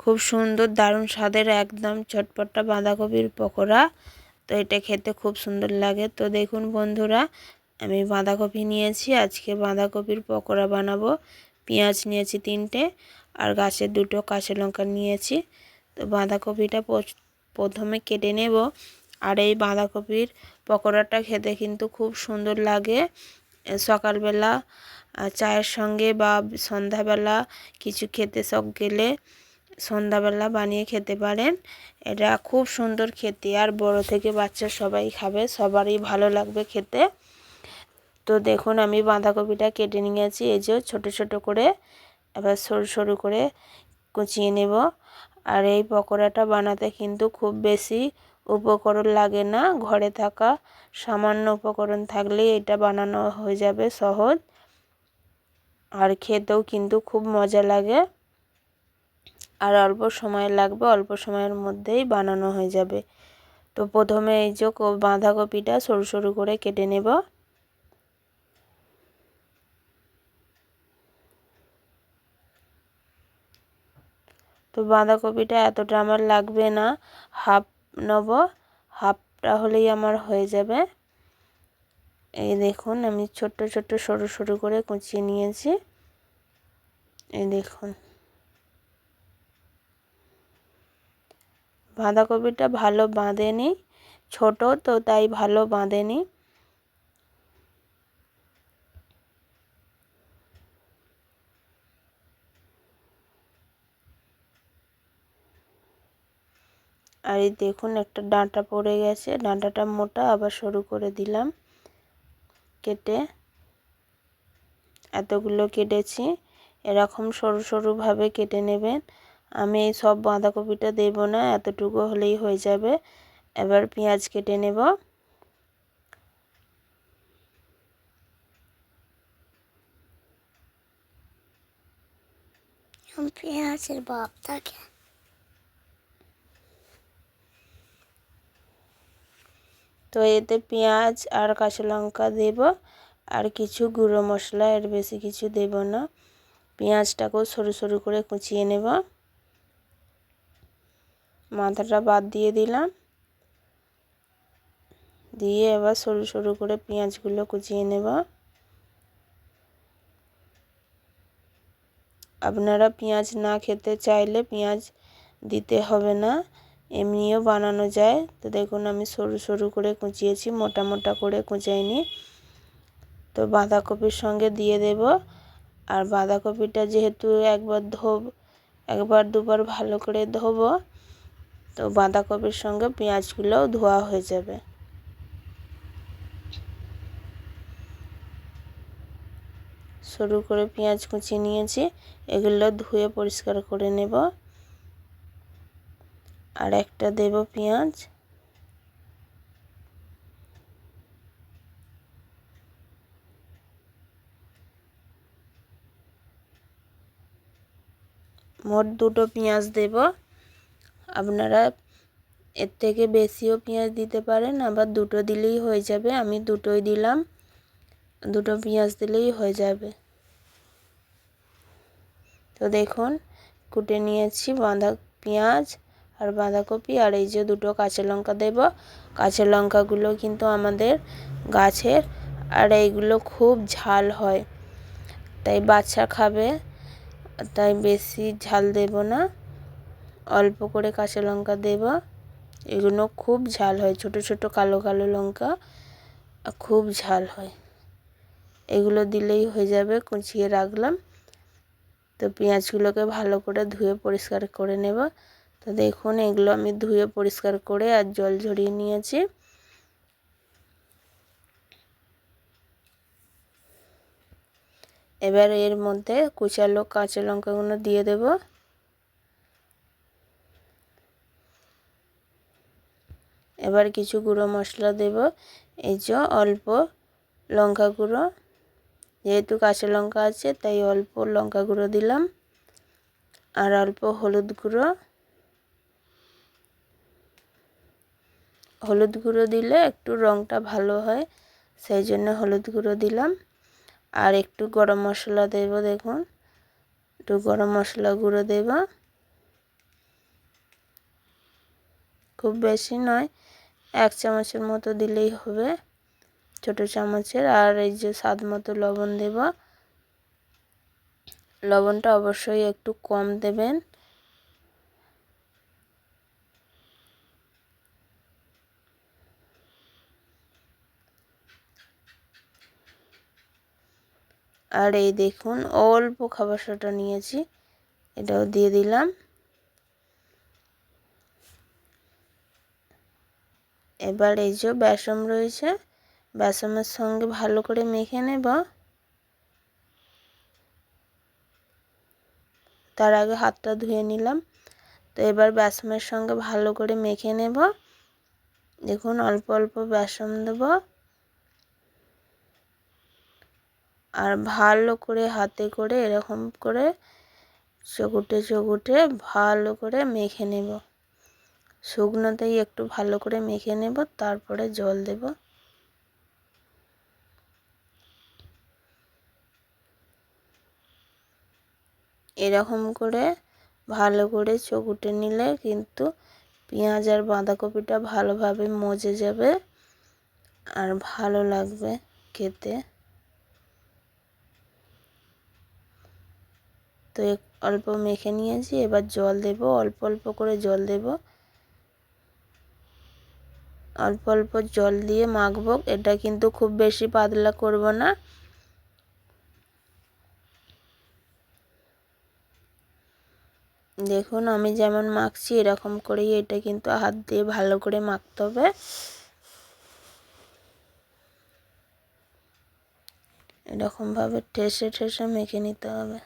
খুব সুন্দর, দারুণ স্বাদের একদম চটপটা বাঁধাকপির পকোড়া। তো এটা খেতে খুব সুন্দর লাগে। তো দেখুন বন্ধুরা, আমি বাঁধাকপি নিয়েছি, আজকে বাঁধাকপির পকোড়া বানাবো। পেঁয়াজ নিয়েছি তিনটে আর গাছের দুটো কাঁচা লঙ্কা নিয়েছি। তো বাঁধাকপিটা প্রথমে কেটে নেব আর এই বাঁধাকপির পকোড়াটা খেতে কিন্তু খুব সুন্দর লাগে। সকালবেলা চায়ের সঙ্গে বা সন্ধ্যাবেলা কিছু খেতে শখ গেলে সন্ধ্যাবেলা বানিয়ে খেতে পারেন। এটা খুব সুন্দর খেতে, আর বড় থেকে বাচ্চা সবাই খাবে, সবারই ভালো লাগবে খেতে। তো দেখুন, আমি বাঁধাকপিটা কেটে নিয়েছি, এই যে ছোটো ছোটো করে, এবার সরু সরু করে কুচিয়ে নেব। আর এই পকোড়াটা বানাতে কিন্তু খুব বেশি উপকরণ লাগে না, ঘরে থাকা সামান্য উপকরণ থাকলেই এটা বানানো হয়ে যাবে সহজ। আর খেতেও কিন্তু খুব মজা লাগে। আর অল্প সময় লাগবে, অল্প সময়ের মধ্যেই বানানো হয়ে যাবে। তো প্রথমে এই যে বাঁধাকপিটা সরু সরু করে কেটে নেব। তো বাঁধাকপিটা এতটা আমার লাগবে না, হাফ নেব, হাফটা হলেই আমার হয়ে যাবে। এই দেখুন, আমি ছোট্ট ছোট্ট সরু সরু করে কুচিয়ে নিয়েছি। এই দেখুন। বাঁধাকপিটা ভালো বাঁধেনি, ছোট তো তাই ভালো বাঁধেনি। আর এই দেখুন একটা ডাঁটা পড়ে গেছে, ডাঁটাটা মোটা আবার সরু করে দিলাম কেটে। এতগুলো কেটেছি, এরকম সরু সরুভাবে কেটে নেবেন। আমি এই সব বাঁধাকপিটা দেব না এতটুকু হলেই হয়ে যাবে। এবার পেঁয়াজ কেটে নেব। পেঁয়াজের বাপ থাকে। তো এতে পেঁয়াজ আর কাঁচা লঙ্কা দেব আর কিছু গুঁড়ো মশলা এর বেশি কিছু দেব না। পেঁয়াজটাকেও সরু সরু করে কুচিয়ে নেব। মাথাটা বাদ দিয়ে দিলাম। দিয়ে এবার সরু সরু করে পেঁয়াজগুলো কুচিয়ে নেব। আপনারা পেঁয়াজ না খেতে চাইলে পেঁয়াজ দিতে হবে না, এমনিও বানানো যায়। তো দেখুন, আমি সরু সরু করে কুচিয়েছি, মোটা মোটা করে কুচাইনি। তো বাঁধাকপির সঙ্গে দিয়ে দেব। আর বাঁধাকপিটা যেহেতু একবার ধোব, একবার দুবার ভালো করে ধোবো তো বাঁধাকপির সঙ্গে পেঁয়াজগুলোও ধোয়া হয়ে যাবে। সরু করে পেঁয়াজ কুচিয়ে নিয়েছি, এগুলো ধুয়ে পরিষ্কার করে নেব। আর একটা দেব পেঁয়াজ। মোট দুটো পেঁয়াজ দেব। আপনারা এর থেকে বেশিও পেঁয়াজ দিতে পারেন, আবার দুটো দিলেই হয়ে যাবে। আমি দুটোই দিলাম, দুটো পেঁয়াজ দিলেই হয়ে যাবে। তো দেখুন, কুটে নিয়েছি বাঁধা পেঁয়াজ আর বাঁধাকপি, আর এই যে দুটো কাঁচা লঙ্কা দেব। কাঁচা লঙ্কাগুলো কিন্তু আমাদের গাছের, আর এইগুলো খুব ঝাল হয়। তাই বাচ্চা খাবে, তাই বেশি ঝাল দেব না। অল্প করে কাঁচা লঙ্কা দেব। এগুলো খুব ঝাল হয়, ছোট ছোট কালো কালো লঙ্কা খুব ঝাল হয়। এগুলো দিলেই হয়ে যাবে, কুচিয়ে রাখলাম। তো পেঁয়াজগুলোকে ভালো করে ধুয়ে পরিষ্কার করে নেব। তো দেখুন, এগুলো আমি ধুয়ে পরিষ্কার করে আর জল ঝরিয়ে নিয়েছি। এবার এর মধ্যে কুচালো কাঁচা লঙ্কাগুলো দিয়ে দেব। এবার কিছু গুঁড়ো মশলা দেব। এই যে অল্প লঙ্কা গুঁড়ো। যেহেতু কাঁচা লঙ্কা আছে, তাই অল্প লঙ্কা গুঁড়ো দিলাম। আর অল্প হলুদ গুঁড়ো। হলুদ গুঁড়ো দিলে একটু রঙটা ভালো হয়, সেই জন্য হলুদ গুঁড়ো দিলাম। আর একটু গরম মশলা দেব, দেখুন। একটু গরম মশলা গুঁড়ো দেব। খুব বেশি নয় এক চামচের মতো দিলেই হবে, ছোট চামচের। আর এই যে স্বাদ মতো লবণ দেব। লবণটা অবশ্যই একটু কম দেবেন। আর এই দেখুন, অল্প খাবার সোটা নিয়েছি, এটাও দিয়ে দিলাম। এবার এই যে বেসম রয়েছে বেসমের সঙ্গে ভালো করে মেখে নেব। তার আগে হাতটা ধুয়ে নিলাম। তো এবার বেসমের সঙ্গে ভালো করে মেখে নেব। দেখুন, অল্প অল্প বেসম দেব। আর ভালো করে হাতে করে এরকম করে চকুটে চকুটে ভালো করে মেখে নেব। শুকনোতেই একটু ভালো করে মেখে নেব, তারপরে জল দেব। এরকম করে ভালো করে চকুটে নিলে কিন্তু পেঁয়াজ আর বাঁধাকপিটা ভালোভাবে মজে যাবে আর ভালো লাগবে খেতে। তো অল্প মেখে নিয়েছি, এবার জল দেব, অল্প অল্প করে জল দেব। অল্প অল্প জল দিয়ে মাখবো। এটা কিন্তু খুব বেশি পাতলা করব না। দেখুন, আমি যেমন মাখছি, এরকম করেই এটা কিন্তু হাত দিয়ে ভালো করে মাখতে হবে। এরকমভাবে ঠেসে ঠেসে মেখে নিতে হবে।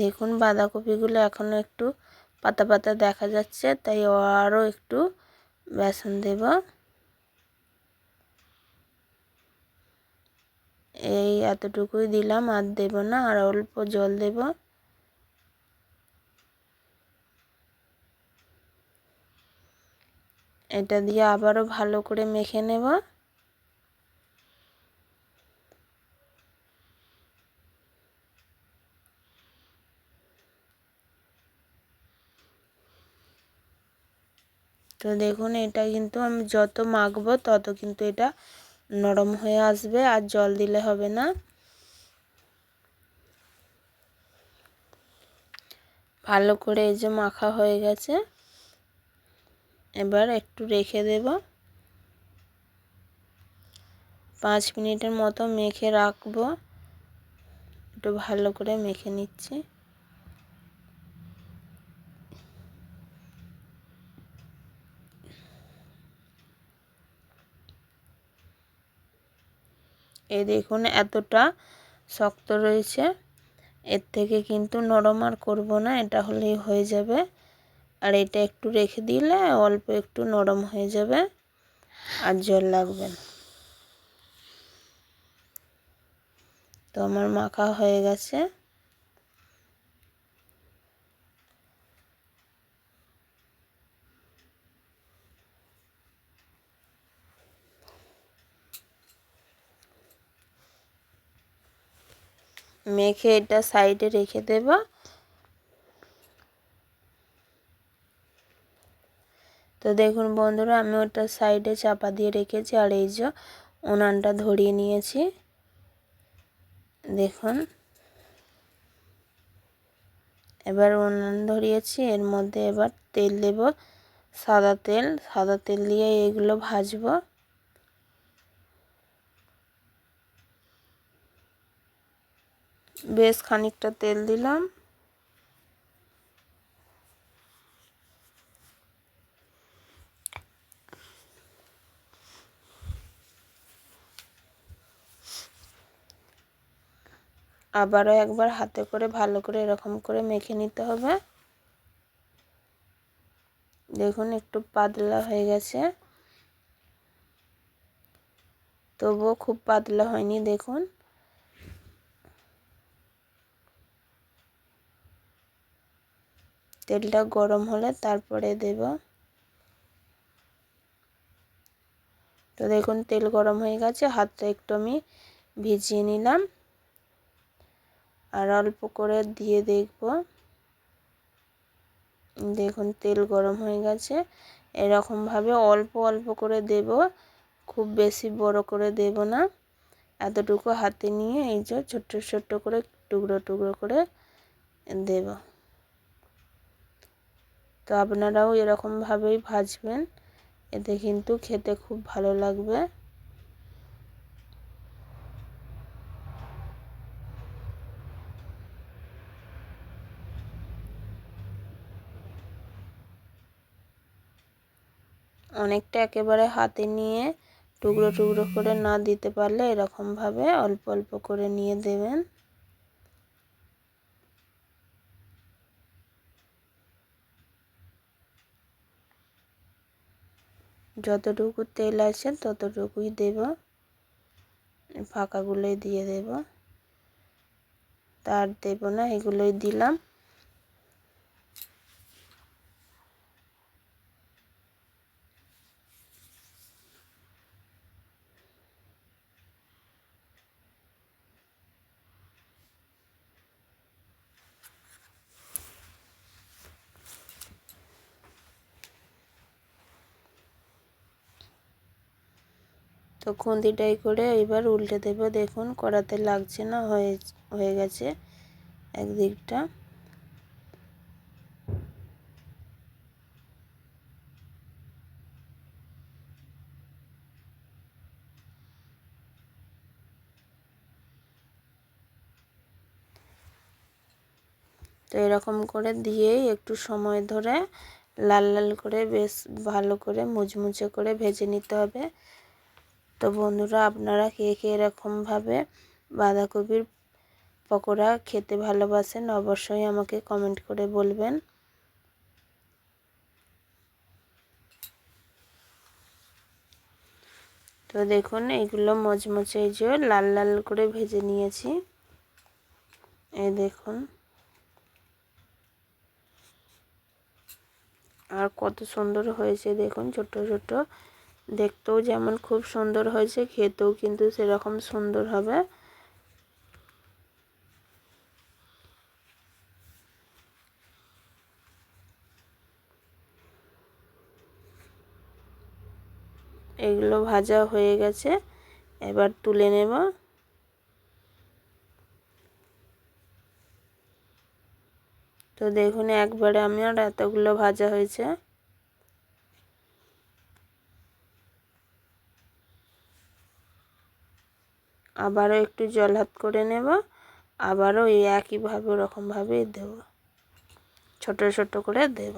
দেখুন বাঁধাকপিগুলো এখনও একটু পাতা পাতা দেখা যাচ্ছে, তাই আরও একটু বেসন দেব। এই এতটুকুই দিলাম, আর দেব না, আর অল্প জল দেব। এটা দিয়ে আবারও ভালো করে মেখে নেব। তো দেখুন, এটা কিন্তু আমি যত মাখবো তত কিন্তু এটা নরম হয়ে আসবে আর জল দিলে হবে না। ভালো করে এই যে মাখা হয়ে গেছে। এবার একটু রেখে দেব। পাঁচ মিনিটের মতো মেখে রাখব। একটু ভালো করে মেখে নিচ্ছি। এই দেখুন, এতটা শক্ত রয়েছে। এর থেকে কিন্তু নরম আর করব না, এটা হলেই হয়ে যাবে। আর এটা একটু রেখে দিলে অল্প একটু নরম হয়ে যাবে আর জল লাগবে তো আমার মাখা হয়ে গেছে। মেখে এটা সাইডে রেখে দেব। তো দেখুন বন্ধুরা, আমি ওটা সাইডে চাপা দিয়ে রেখেছি, আর এই যে উনানটা ধরিয়ে নিয়েছি। দেখুন, এবার উনান ধরিয়েছি, এর মধ্যে এবার তেল দেব, সাদা তেল সাদা তেল দিয়ে এগুলো ভাজবো। বেশ খানিকটা তেল দিলাম। আবারও একবার হাতে করে ভালো করে এরকম করে মেখে নিতে হবে। দেখুন একটু পাতলা হয়ে গেছে। তবুও খুব পাতলা হয়নি, দেখুন। তেলটা গরম হলে তারপরে দেব। তো দেখুন, তেল গরম হয়ে গেছে, হাতটা একটু আমি ভিজিয়ে নিলাম। আর অল্প করে দিয়ে দেখব। দেখুন, তেল গরম হয়ে গেছে। এরকমভাবে অল্প অল্প করে দেব, খুব বেশি বড় করে দেব না। এতটুকু হাতে নিয়ে এই যে ছোট্ট ছোট্ট করে টুকরো টুকরো করে দেব। তো আপনারাও এরকমভাবেই ভাজবেন। এতে কিন্তু খেতে খুব ভালো লাগবে। অনেকটা একেবারে হাতে নিয়ে টুকরো টুকরো করে না দিতে পারলে এরকমভাবে অল্প অল্প করে নিয়ে দেবেন। যতটুকু তেল আছে ততটুকুই দেব। ফাঁকাগুলোই দিয়ে দেব। তার দেব না এগুলোই দিলাম। তো খুন্তিটাই করে এবার উল্টে দেব। দেখুন, কড়াতে লাগছে না, হয়ে হয়ে গেছে একদিকটা। তো এরকম করে দিয়েই একটু সময় ধরে লাল লাল করে বেশ ভালো করে মুচমুচে করে ভেজে নিতে হবে। তো বন্ধুরা আপনারা কে কে এরকমভাবে বাঁধাকপির পকোড়া খেতে ভালোবাসেন অবশ্যই আমাকে কমেন্ট করে বলবেন। তো দেখুন এইগুলো মচমচে এই যে লাল লাল করে ভেজে নিয়েছি। এই দেখুন। আর কত সুন্দর হয়েছে দেখুন, ছোট ছোট দেখতেও যেমন খুব সুন্দর হয়েছে, খেতেও কিন্তু সেরকম সুন্দর হবে। এগুলো ভাজা হয়ে গেছে, এবার তুলে নেব। তো দেখুন, একবারে আমার এতগুলো ভাজা হয়েছে। আবারও একটু জল হাত করে নেব, আবারও এই একইভাবে, ওরকমভাবেই দেব। ছোট ছোট করে দেব।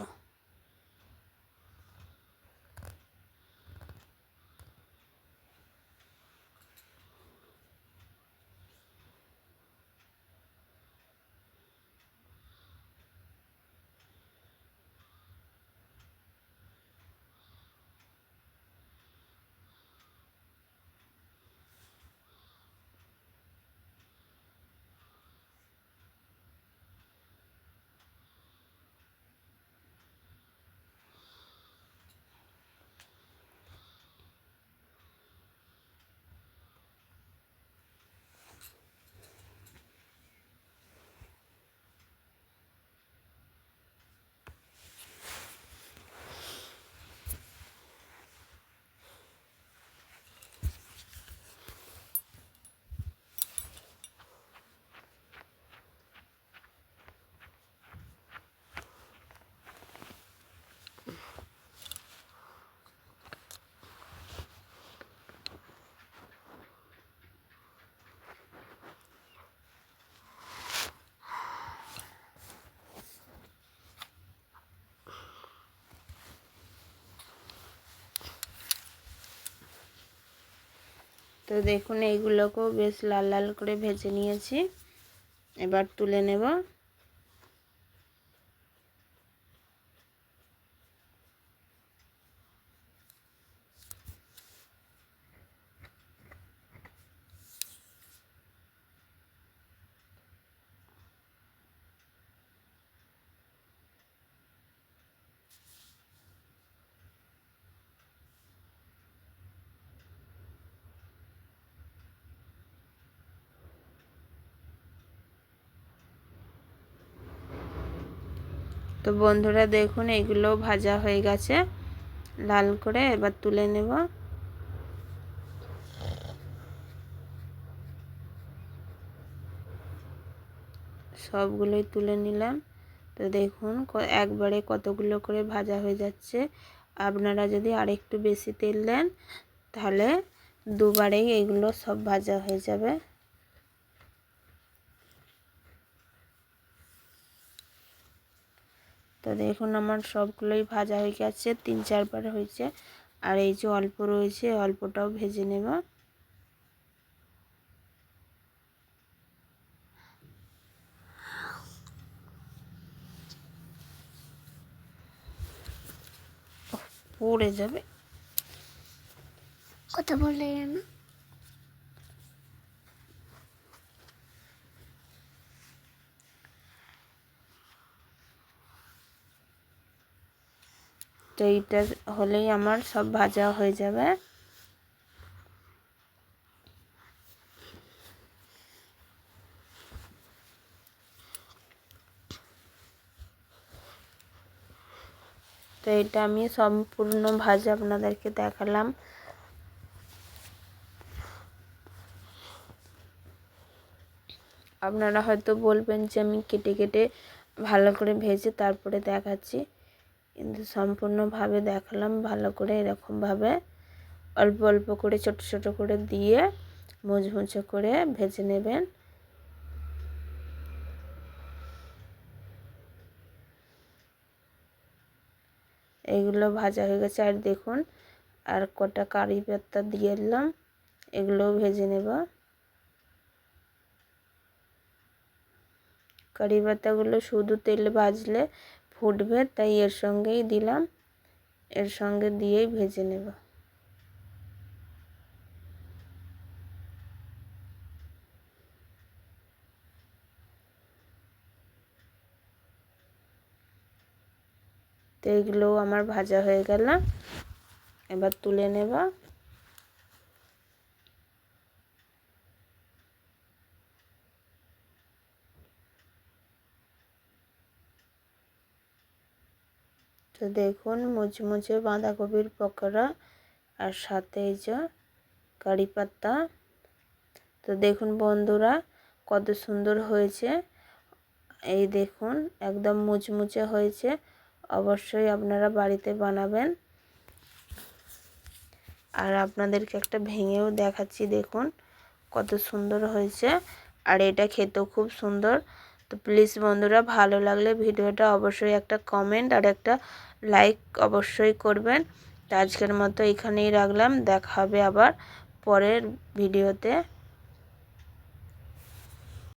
তো দেখুন এইগুলোকেও বেশ লাল লাল করে ভেজে নিয়েছি। এবার তুলে নেব। তো বন্ধুরা দেখুন, এগুলো ভাজা হয়ে গেছে। লাল করে এবার তুলে নেব। সবগুলোই তুলে নিলাম। তো দেখুন একবারে কতগুলো করে ভাজা হয়ে যাচ্ছে। আপনারা যদি আরেকটু বেশি তেল দেন, তাহলে দুবারেই এগুলো সব ভাজা হয়ে যাবে। তো দেখুন আমার সবগুলোই ভাজা হয়ে গেছে, তিন চারবার হয়েছে। আর এই যে অল্প রয়েছে, অল্পটাও ভেজে নেব। পড়ে যাবে। কথা বলে তো এইটা হলেই আমার সব ভাজা হয়ে যাবে। তো এটা আমি সম্পূর্ণ ভাজা আপনাদেরকে দেখালাম। আপনারা হয়তো বলবেন যে আমি কেটে কেটে ভালো করে ভেজে তারপরে দেখাচ্ছি। কিন্তু সম্পূর্ণভাবে দেখালাম, ভালো করে এরকমভাবে অল্প অল্প করে, ছোট ছোট করে দিয়ে মুচমুচে করে ভেজে নেবেন। এগুলো ভাজা হয়ে গেছে। আর দেখুন, আর কটা কারি পাতা দিয়ে দিলাম, এগুলোও ভেজে নেব। কারি পাতাগুলো শুধু তেলে ভাজলে ফুটবে, তাই এর সঙ্গেই দিলাম। এর সঙ্গে দিয়েই ভেজে নেব। তো আমার ভাজা হয়ে গেল। এবার তুলে নেব। তো দেখুন, মুচমুচে বাঁধাকপির পকোড়া আর সাথে এই যে কারি পাতা। তো দেখুন বন্ধুরা, কত সুন্দর হয়েছে। এই দেখুন, একদম মুচমুচে হয়েছে। অবশ্যই আপনারা বাড়িতে বানাবেন। আর আপনাদেরকে একটা ভেঙেও দেখাচ্ছি, দেখুন, কত সুন্দর হয়েছে। আর এটা খেতেও খুব সুন্দর। তো প্লিজ বন্ধুরা, ভালো লাগলে ভিডিওটা অবশ্যই একটা কমেন্ট আর একটা লাইক অবশ্যই করবেন। তো আজকের মতো এখানেই রাখলাম, দেখা হবে আবার পরের ভিডিওতে